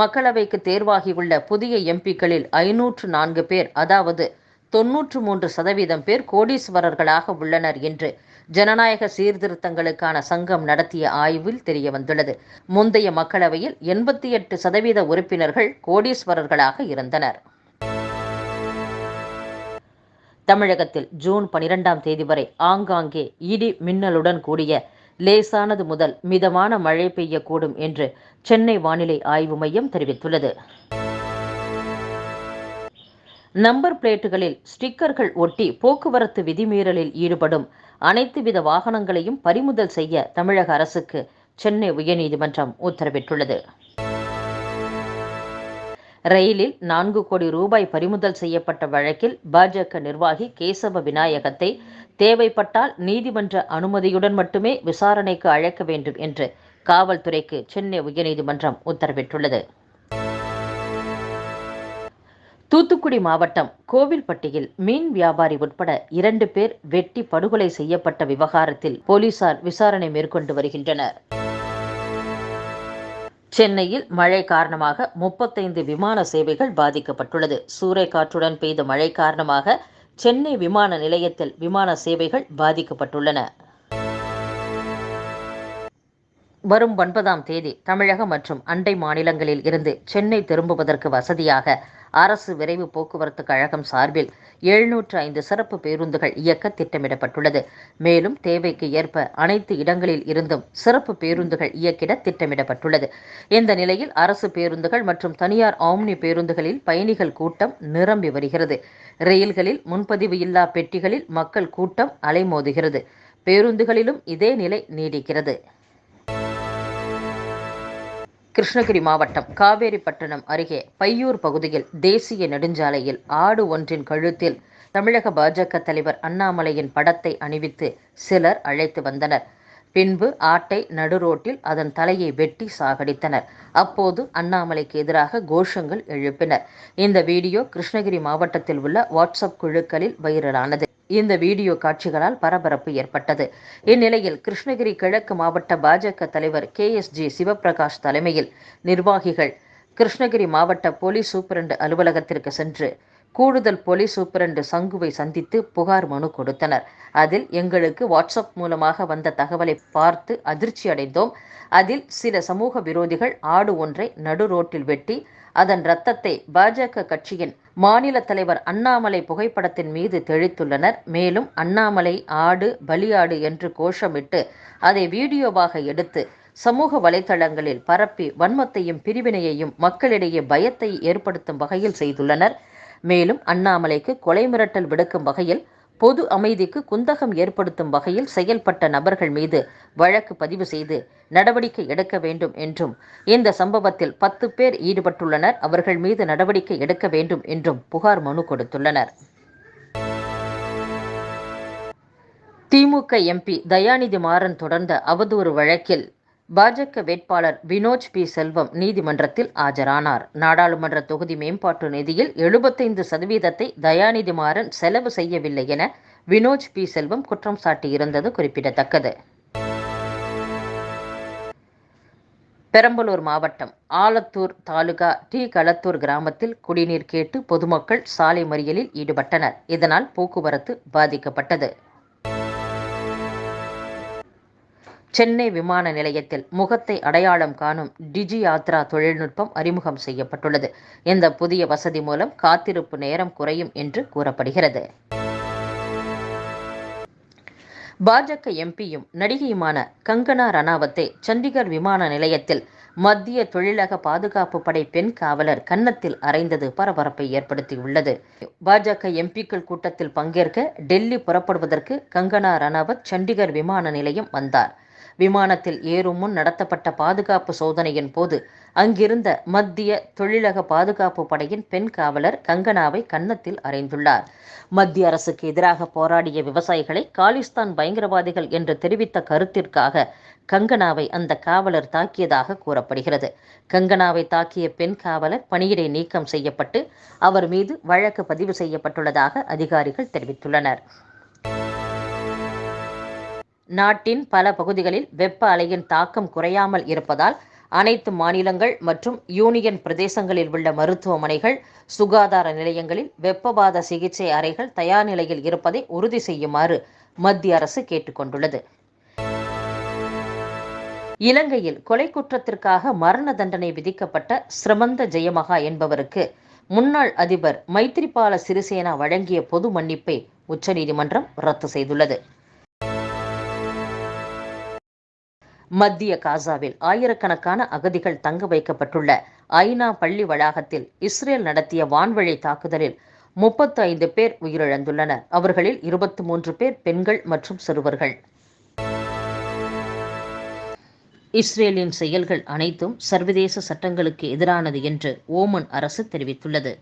மக்களவைக்கு தேர்வாகியுள்ள புதிய எம்பிக்களில் ஐநூற்று நான்கு பேர் அதாவது தொன்னூற்று மூன்று சதவீதம் பேர் கோடீஸ்வரர்களாக உள்ளனர் என்று ஜனநாயக சீர்திருத்தங்களுக்கான சங்கம் நடத்திய ஆய்வில் தெரியவந்துள்ளது. முந்தைய மக்களவையில் எண்பத்தி எட்டு சதவீத உறுப்பினர்கள் கோடீஸ்வரர்களாக இருந்தனர். தமிழகத்தில் ஜூன் பனிரெண்டாம் தேதி வரை ஆங்காங்கே இடி மின்னலுடன் கூடிய லேசானது முதல் மிதமான மழை பெய்யக்கூடும் என்று சென்னை வானிலை ஆய்வு மையம் தெரிவித்துள்ளது. நம்பர் பிளேட்டுகளில் ஸ்டிக்கர்கள் ஒட்டி போக்குவரத்து விதிமீறலில் ஈடுபடும் அனைத்து வித வாகனங்களையும் பறிமுதல் செய்ய தமிழக அரசுக்கு சென்னை உயர்நீதிமன்றம் உத்தரவிட்டுள்ளது. ரயிலில் நான்கு கோடி ரூபாய் பறிமுதல் செய்யப்பட்ட வழக்கில் பாஜக நிர்வாகி கேசவ விநாயகத்தை தேவைப்பட்டால் நீதிமன்ற அனுமதியுடன் மட்டுமே விசாரணைக்கு அழைக்க வேண்டும் என்று காவல்துறைக்கு சென்னை உயர்நீதிமன்றம் உத்தரவிட்டுள்ளது. தூத்துக்குடி மாவட்டம் கோவில்பட்டியில் மீன் வியாபாரி உட்பட இரண்டு பேர் வெட்டி படுகொலை செய்யப்பட்ட விவகாரத்தில் போலீசார் விசாரணை மேற்கொண்டு வருகின்றனர். சென்னையில் மழை காரணமாக முப்பத்தைந்து விமான சேவைகள் பாதிக்கப்பட்டுள்ளது. சூறைக்காற்றுடன் பெய்த மழை காரணமாக சென்னை விமான நிலையத்தில் விமான சேவைகள் பாதிக்கப்பட்டுள்ளன. வரும் ஒன்பதாம் தேதி தமிழகம் மற்றும் அண்டை மாநிலங்களில் இருந்து சென்னை திரும்புவதற்கு வசதியாக அரசு விரைவு போக்குவரத்து கழகம் சார்பில் எழுநூற்று ஐந்து சிறப்பு பேருந்துகள் இயக்க திட்டமிடப்பட்டுள்ளது. மேலும் தேவைக்கு ஏற்ப அனைத்து இடங்களில் இருந்தும் சிறப்பு பேருந்துகள் இயக்கிட திட்டமிடப்பட்டுள்ளது. இந்த நிலையில் அரசு பேருந்துகள் மற்றும் தனியார் ஆம்னி பேருந்துகளில் பயணிகள் கூட்டம் நிரம்பி வருகிறது. ரயில்களில் முன்பதிவு இல்லா பெட்டிகளில் மக்கள் கூட்டம் அலைமோதுகிறது. பேருந்துகளிலும் இதே நிலை நீடிக்கிறது. கிருஷ்ணகிரி மாவட்டம் காவேரிப்பட்டினம் அருகே பையூர் பகுதியில் தேசிய நெடுஞ்சாலையில் ஆடு ஒன்றின் கழுத்தில் தமிழக பாஜக தலைவர் அண்ணாமலையின் படத்தை அணிவித்து சிலர் அழைத்து வந்தனர். பின்பு ஆட்டை நடுரோட்டில் அதன் தலையை வெட்டி சாகடித்தனர். அப்போது அண்ணாமலைக்கு எதிராக கோஷங்கள் எழுப்பினர். இந்த வீடியோ கிருஷ்ணகிரி மாவட்டத்தில் உள்ள வாட்ஸ்அப் குழுக்களில் வைரலானது. இந்த வீடியோ காட்சிகளால் பரபரப்பு ஏற்பட்டது. இந்நிலையில் கிருஷ்ணகிரி கிழக்கு மாவட்ட பாஜக தலைவர் கே. எஸ். ஜி. சிவபிரகாஷ் தலைமையில் நிர்வாகிகள் கிருஷ்ணகிரி மாவட்ட போலீஸ் சூப்பரண்டு அலுவலகத்திற்கு சென்று கூடுதல் போலீஸ் சூப்பரண்டு சங்குவை சந்தித்து புகார் மனு கொடுத்தனர். அதில் எங்களுக்கு வாட்ஸ்அப் மூலமாக வந்த தகவலை பார்த்து அதிர்ச்சி அடைந்தோம் அதில் சில சமூக விரோதிகள் ஆடு ஒன்றை நடு ரோட்டில் வெட்டி அதன் ரத்தத்தை பாஜக கட்சியின் மாநில தலைவர் அண்ணாமலை புகைப்படத்தின் மீது தெளித்துள்ளனர். மேலும் அண்ணாமலை ஆடு பலியாடு என்று கோஷமிட்டு அதை வீடியோவாக எடுத்து சமூக வலைதளங்களில் பரப்பி வன்மத்தையும் பிரிவினையையும் மக்களிடையே பயத்தை ஏற்படுத்தும் வகையில் செய்துள்ளனர். மேலும் அண்ணாமலைக்கு கொலை மிரட்டல் விடுக்கும் வகையில் பொது அமைதிக்கு குந்தகம் ஏற்படுத்தும் வகையில் செயல்பட்ட நபர்கள் மீது வழக்கு பதிவு செய்து நடவடிக்கை எடுக்க வேண்டும் என்றும் இந்த சம்பவத்தில் பத்து பேர் ஈடுபட்டுள்ளனர். அவர்கள் மீது நடவடிக்கை எடுக்க வேண்டும் என்றும் புகார் மனு கொடுத்துள்ளனர். திமுக எம்பி தயாநிதி மாறன் தொடர்ந்த அவதூறு வழக்கில் பாஜக வேட்பாளர் வினோஜ் பி. செல்வம் நீதிமன்றத்தில் ஆஜரானார். நாடாளுமன்ற தொகுதி மேம்பாட்டு நிதியில் எழுபத்தைந்து சதவீதத்தை தயாநிதி மாறன் செலவு செய்யவில்லை என வினோஜ் பி. செல்வம் குற்றம் சாட்டியிருந்தது குறிப்பிடத்தக்கது. பெரம்பலூர் மாவட்டம் ஆலத்தூர் தாலுகா டி. களத்தூர் கிராமத்தில் குடிநீர் கேட்டு பொதுமக்கள் சாலை மறியலில் ஈடுபட்டனர். இதனால் போக்குவரத்து பாதிக்கப்பட்டது. சென்னை விமான நிலையத்தில் முகத்தை அடையாளம் காணும் டிஜி யாத்ரா தொழில்நுட்பம் அறிமுகம் செய்யப்பட்டுள்ளது. இந்த புதிய வசதி மூலம் காத்திருப்பு நேரம் குறையும் என்று கூறப்படுகிறது. பாஜக எம்பியும் நடிகையுமான கங்கனா ரணாவத்தை சண்டிகர் விமான நிலையத்தில் மத்திய தொழிலக பாதுகாப்பு படை பெண் காவலர் கன்னத்தில் அறைந்தது பரபரப்பை ஏற்படுத்தியுள்ளது. பாஜக எம்பிக்கள் கூட்டத்தில் பங்கேற்க டெல்லி புறப்படுவதற்கு கங்கனா ரணாவத் சண்டிகர் விமான நிலையம் வந்தார். விமானத்தில் ஏறும் முன் நடத்தப்பட்ட பாதுகாப்பு சோதனையின் போது அங்கிருந்த மத்திய தொழிலக பாதுகாப்பு படையின் பெண் காவலர் கங்கனாவை கன்னத்தில் அறைந்துள்ளார். மத்திய அரசுக்கு எதிராக போராடிய விவசாயிகளை காலிஸ்தான் பயங்கரவாதிகள் என்று தெரிவித்த கருத்திற்காக கங்கனாவை அந்த காவலர் தாக்கியதாக கூறப்படுகிறது. கங்கனாவை தாக்கிய பெண் காவலர் பணியிடை நீக்கம் செய்யப்பட்டு அவர் மீது வழக்கு பதிவு செய்யப்பட்டுள்ளதாக அதிகாரிகள் தெரிவித்துள்ளனர். நாட்டின் பல பகுதிகளில் வெப்ப அலையின் தாக்கம் குறையாமல் இருப்பதால் அனைத்து மாநிலங்கள் மற்றும் யூனியன் பிரதேசங்களில் உள்ள மருத்துவமனைகள் சுகாதார நிலையங்களில் வெப்பவாத சிகிச்சை அறைகள் தயார் நிலையில் இருப்பதை உறுதி செய்யுமாறு மத்திய அரசு கேட்டுக்கொண்டுள்ளது இலங்கையில் கொலை குற்றத்திற்காக மரண தண்டனை விதிக்கப்பட்ட ஸ்ரமந்த ஜெயமகா என்பவருக்கு முன்னாள் அதிபர் மைத்ரிபால சிறிசேனா வழங்கிய பொது மன்னிப்பை உச்சநீதிமன்றம் ரத்து செய்துள்ளது. மத்திய காசாவில் ஆயிரக்கணக்கான அகதிகள் தங்க வைக்கப்பட்டுள்ள ஐநா பள்ளி வளாகத்தில் இஸ்ரேல் நடத்திய வான்வழி தாக்குதலில் முப்பத்து ஐந்து பேர் உயிரிழந்துள்ளனர். அவர்களில் இருபத்தி மூன்று பேர் பெண்கள் மற்றும் சிறுவர்கள். இஸ்ரேலின் செயல்கள் அனைத்தும் சர்வதேச சட்டங்களுக்கு எதிரானது என்று ஓமன் அரசு தெரிவித்துள்ளது.